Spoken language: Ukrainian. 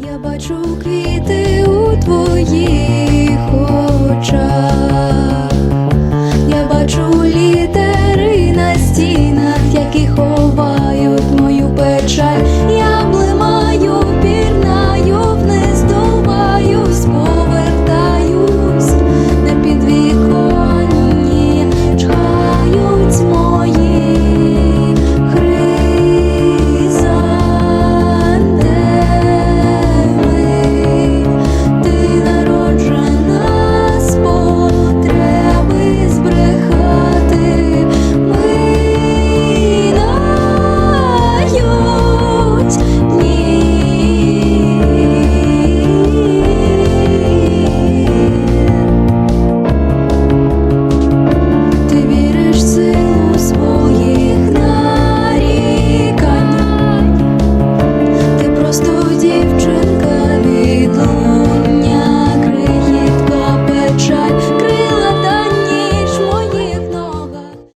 Я бачу квіти у твоїй.